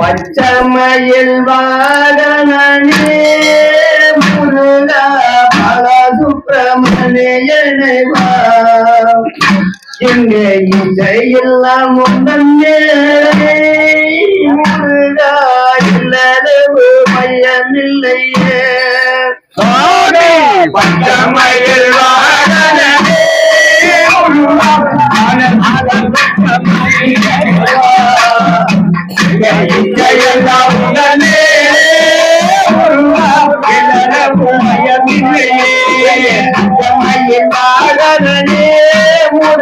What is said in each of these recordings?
பச்சமையில் வாகனே முருகா பல சுப்பிரமணியனை வா எங்கே இசையெல்லாம் முன்னே முருகா இல்லதவு மையமில்லையே பச்சமையில் வாழனே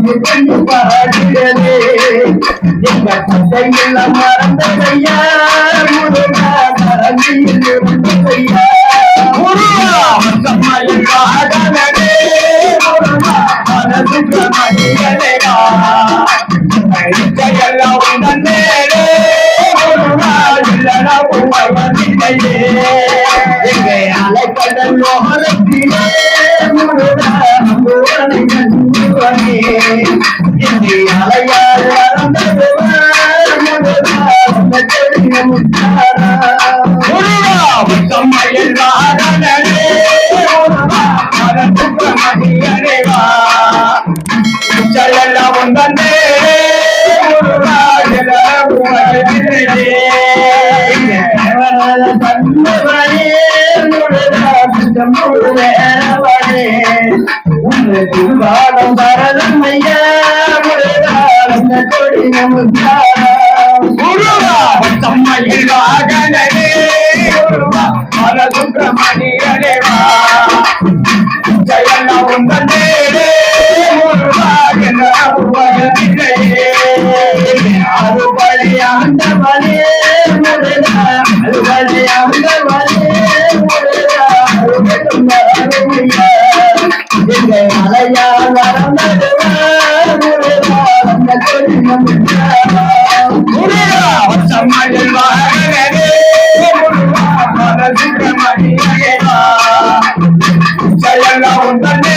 வா இல்லை இசையெல்லாம் உன்னே முருகா இல்லதவு மையமில்லையே முருகா திருவாடம் பரதமையா கொடி வந்த செடிய வாகனே மணியனேவா ஜெயலவும் தன்னே அறுபடி ஜெயலவும் தன்னே